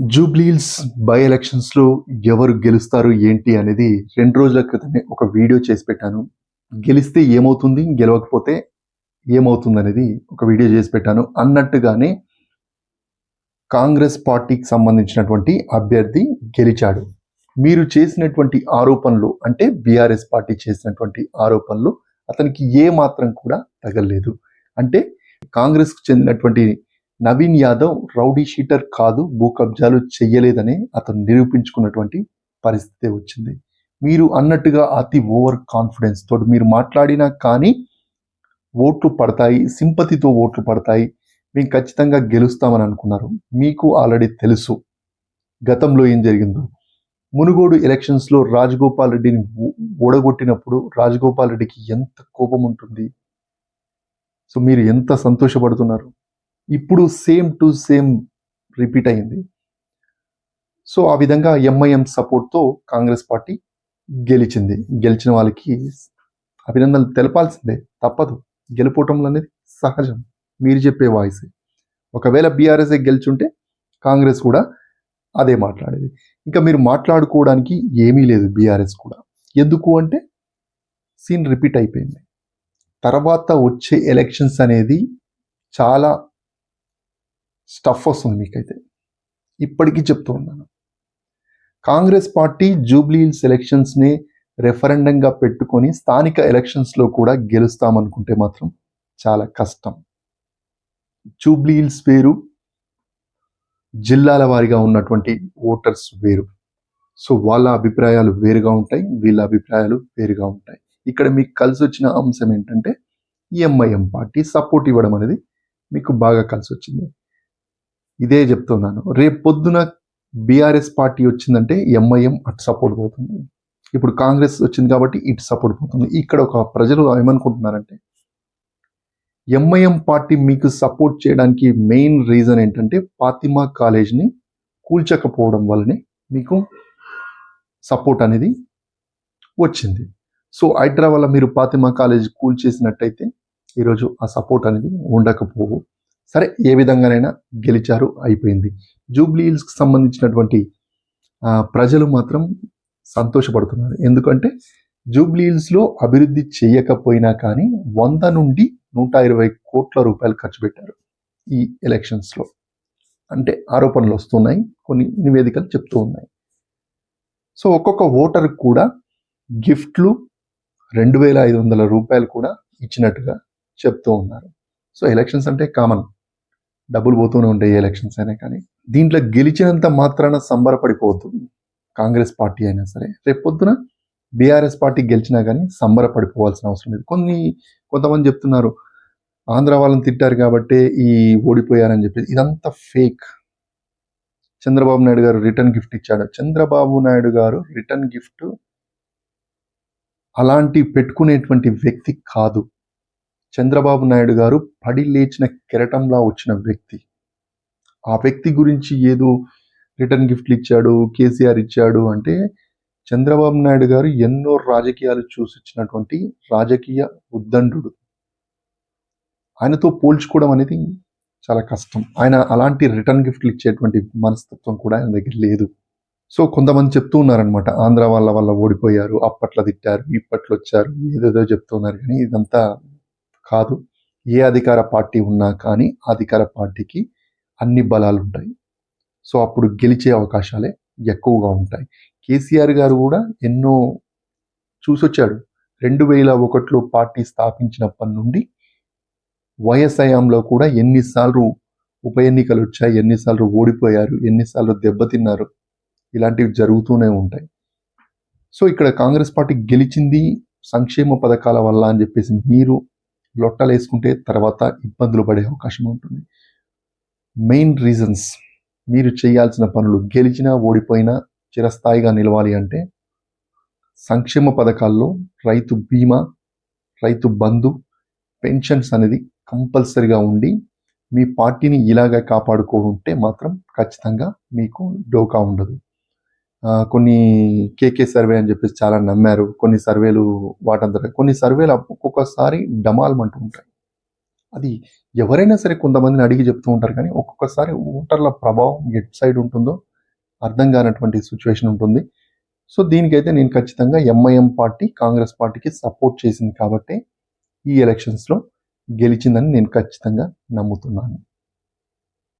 Jubilee Hills by ఎలక్షన్స్లో ఎవరు గెలుస్తారు ఏంటి అనేది రెండు రోజుల క్రితమే ఒక వీడియో చేసి పెట్టాను. గెలిస్తే ఏమవుతుంది గెలవకపోతే ఏమవుతుంది అనేది ఒక వీడియో చేసి పెట్టాను. అన్నట్టుగానే కాంగ్రెస్ పార్టీకి సంబంధించినటువంటి అభ్యర్థి గెలిచాడు. మీరు చేసినటువంటి ఆరోపణలు అంటే బీఆర్ఎస్ పార్టీ చేసినటువంటి ఆరోపణలు అతనికి ఏ మాత్రం కూడా తగలేదు. అంటే కాంగ్రెస్కు చెందినటువంటి నవీన్ యాదవ్ రౌడీ షీటర్ కాదు భూ కబ్జాలు చెయ్యలేదని అతను నిరూపించుకున్నటువంటి పరిస్థితి వచ్చింది. మీరు అన్నట్టుగా అతి ఓవర్ కాన్ఫిడెన్స్ తోటి మీరు మాట్లాడినా కానీ ఓట్లు పడతాయి సింపతితో ఓట్లు పడతాయి. మేము ఖచ్చితంగా గెలుస్తామని అనుకున్నారు. మీకు ఆల్రెడీ తెలుసు గతంలో ఏం జరిగిందో. మునుగోడు ఎలక్షన్స్లో రాజగోపాల్ రెడ్డిని ఓడగొట్టినప్పుడు రాజగోపాల్ రెడ్డికి ఎంత కోపం ఉంటుంది. సో మీరు ఎంత సంతోషపడుతున్నారు? ఇప్పుడు సేమ్ టు సేమ్ రిపీట్ అయింది. సో ఆ విధంగా ఎంఐఎం సపోర్ట్తో కాంగ్రెస్ పార్టీ గెలిచింది. గెలిచిన వాళ్ళకి అభినందనలు తెలపాల్సిందే. తప్పదు. గెలుపోవటం అనేది సహజం. మీరు చెప్పే వాయిస్. ఒకవేళ బీఆర్ఎస్ గెలిచుంటే కాంగ్రెస్ కూడా అదే మాట్లాడేది. ఇంకా మీరు మాట్లాడుకోవడానికి ఏమీ లేదు బీఆర్ఎస్ కూడా. ఎందుకు అంటే సీన్ రిపీట్ అయిపోయింది. తర్వాత వచ్చే ఎలక్షన్స్ అనేది చాలా స్టఫ్ వస్తుంది మీకైతే. ఇప్పటికీ చెప్తూ ఉన్నాను. కాంగ్రెస్ పార్టీ జూబ్లీ హిల్స్ రెఫరెండంగా పెట్టుకొని స్థానిక ఎలక్షన్స్లో కూడా గెలుస్తామనుకుంటే మాత్రం చాలా కష్టం. జూబ్లీ హిల్స్ వేరు జిల్లాల వారీగా ఉన్నటువంటి ఓటర్స్ వేరు. సో వాళ్ళ అభిప్రాయాలు వేరుగా ఉంటాయి వీళ్ళ అభిప్రాయాలు వేరుగా ఉంటాయి. ఇక్కడ మీకు కలిసి వచ్చిన అంశం ఏంటంటే ఎంఐఎం పార్టీ సపోర్ట్ ఇవ్వడం అనేది మీకు బాగా కలిసి వచ్చింది. ఇదే చెప్తున్నాను. రేపు పొద్దున బీఆర్ఎస్ పార్టీ వచ్చిందంటే ఎంఐఎం అటు సపోర్ట్ పోతుంది. ఇప్పుడు కాంగ్రెస్ వచ్చింది కాబట్టి ఇటు సపోర్ట్ పోతుంది. ఇక్కడ ఒక ప్రజలు ఏమనుకుంటున్నారంటే ఎంఐఎం పార్టీ మీకు సపోర్ట్ చేయడానికి మెయిన్ రీజన్ ఏంటంటే ఫాతిమా కాలేజ్ని కూల్చకపోవడం వల్లనే మీకు సపోర్ట్ అనేది వచ్చింది. సో హైదరాబాద్లో వల్ల మీరు ఫాతిమా కాలేజ్ కూల్ చేసినట్టయితే ఈరోజు ఆ సపోర్ట్ అనేది ఉండకపోవు. సరే ఏ విధంగానైనా గెలిచారు అయిపోయింది. జూబ్లీ హిల్స్కి సంబంధించినటువంటి ప్రజలు మాత్రం సంతోషపడుతున్నారు. ఎందుకంటే జూబ్లీ హిల్స్లో అభివృద్ధి చేయకపోయినా కానీ వంద నుండి నూట ఇరవై కోట్ల రూపాయలు ఖర్చు పెట్టారు ఈ ఎలక్షన్స్లో అంటే ఆరోపణలు వస్తున్నాయి కొన్ని నివేదికలు చెప్తూ ఉన్నాయి. సో ఒక్కొక్క ఓటర్ కూడా గిఫ్ట్లు రెండు వేల ఐదు వందల రూపాయలు కూడా ఇచ్చినట్టుగా చెప్తూ ఉన్నారు. సో ఎలక్షన్స్ అంటే కామన్. డబ్బులు పోతూనే ఉంటాయి ఎలక్షన్స్ అయినా కానీ. దీంట్లో గెలిచినంత మాత్రాన సంబరపడిపోవద్దు. కాంగ్రెస్ పార్టీ అయినా సరే. రేపు పొద్దున బీఆర్ఎస్ పార్టీ గెలిచినా కానీ సంబరపడిపోవాల్సిన అవసరం లేదు. కొన్ని కొంతమంది చెప్తున్నారు ఆంధ్ర వాళ్ళని తిట్టారు కాబట్టి ఈ ఓడిపోయారని చెప్పి. ఇదంతా ఫేక్ చంద్రబాబు నాయుడు గారు రిటర్న్ గిఫ్ట్ ఇచ్చాడు. చంద్రబాబు నాయుడు గారు రిటర్న్ గిఫ్ట్ అలాంటి పెట్టుకునేటువంటి వ్యక్తి కాదు. చంద్రబాబు నాయుడు గారు పడి లేచిన కెరటంలా వచ్చిన వ్యక్తి. ఆ వ్యక్తి గురించి ఏదో రిటర్న్ గిఫ్ట్లు ఇచ్చాడు కేసీఆర్ ఇచ్చాడు అంటే చంద్రబాబు నాయుడు గారు ఎన్నో రాజకీయాలు చూసిచ్చినటువంటి రాజకీయ ఉద్దండు ఆయనతో పోల్చుకోవడం అనేది చాలా కష్టం. ఆయన అలాంటి రిటర్న్ గిఫ్ట్లు ఇచ్చేటువంటి మనస్తత్వం కూడా ఆయన దగ్గర లేదు. సో కొంతమంది చెప్తూ ఉన్నారనమాట ఆంధ్ర వాళ్ళ వల్ల ఓడిపోయారు అప్పట్లో తిట్టారు ఇప్పట్లో వచ్చారు ఏదేదో చెప్తున్నారు కానీ ఇదంతా కాదు. ఏ అధికార పార్టీ ఉన్నా కానీ ఆ అధికార పార్టీకి అన్ని బలాలు ఉంటాయి సో అప్పుడు గెలిచే అవకాశాలే ఎక్కువగా ఉంటాయి. కేసీఆర్ గారు కూడా ఎన్నో చూసొచ్చాడు. రెండు వేల ఒకటిలో పార్టీ స్థాపించినప్పటి నుండి వైఎస్ఐఎంలో కూడా ఎన్నిసార్లు ఉప ఎన్నికలు వచ్చాయి ఎన్నిసార్లు ఓడిపోయారు ఎన్నిసార్లు దెబ్బతిన్నారు. ఇలాంటివి జరుగుతూనే ఉంటాయి. సో ఇక్కడ కాంగ్రెస్ పార్టీ గెలిచింది సంక్షేమ పథకాల వల్ల అని చెప్పేసి మీరు లొట్టలేసుకుంటే తర్వాత ఇబ్బందులు పడే అవకాశం ఉంటుంది. మెయిన్ రీజన్స్ మీరు చేయాల్సిన పనులు గెలిచినా ఓడిపోయినా చిరస్థాయిగా నిలవాలి అంటే సంక్షేమ పథకాల్లో రైతు బీమా రైతు బంధు పెన్షన్స్ అనేది కంపల్సరిగా ఉండి మీ పార్టీని ఇలాగే కాపాడుకుంటే మాత్రం ఖచ్చితంగా మీకు డోకా ఉండదు. కొన్ని కేకే సర్వే అని చెప్పేసి చాలా నమ్మారు. కొన్ని సర్వేలు వాటంతట కొన్ని సర్వేలు ఒక్కొక్కసారి డమాల్మంటూ ఉంటాయి. అది ఎవరైనా సరే కొంతమందిని అడిగి చెప్తూ ఉంటారు కానీ ఒక్కొక్కసారి ఓటర్ల ప్రభావం ఎట్ సైడ్ ఉంటుందో అర్థం కానటువంటి సిచ్యువేషన్ ఉంటుంది. సో దీనికైతే నేను ఖచ్చితంగా ఎంఐఎం పార్టీ కాంగ్రెస్ పార్టీకి సపోర్ట్ చేసింది కాబట్టి ఈ ఎలక్షన్స్లో గెలిచిందని నేను ఖచ్చితంగా నమ్ముతున్నాను.